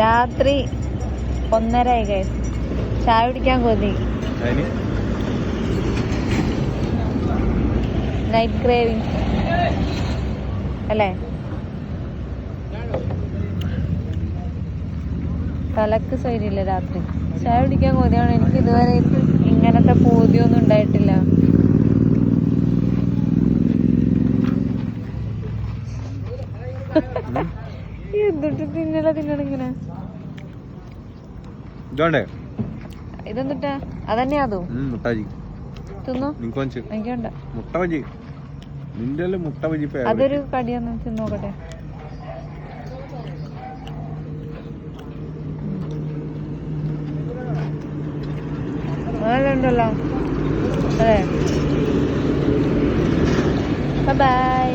രാത്രി ഒന്നര ചായ കുടിക്കാൻ കൊതി. നൈറ്റ് ക്രേവിങ് അല്ലേ? തലക്ക് സൈഡില്ല രാത്രി. ചായ കുടിക്കാൻ കൊതിയാണ്. എനിക്ക് ഇതുവരെ ഇങ്ങനത്തെ പൂതിയൊന്നും ഉണ്ടായിട്ടില്ല. എന്തിട്ട് തിന്നല ഇതോണ്ടേ? അതന്നെയാ അതും. മുട്ട ബജി തിന്നു? നിനക്ക് വാങ്ങിച്ചു. എനിക്ക് വേണ്ട മുട്ട ബജി നിന്റെ മുട്ട ബജി അതൊരു കടിയൊന്ന് തിന്നോക്കട്ടെ നല്ല ഉണ്ടല്ലോ അതെ. ബൈ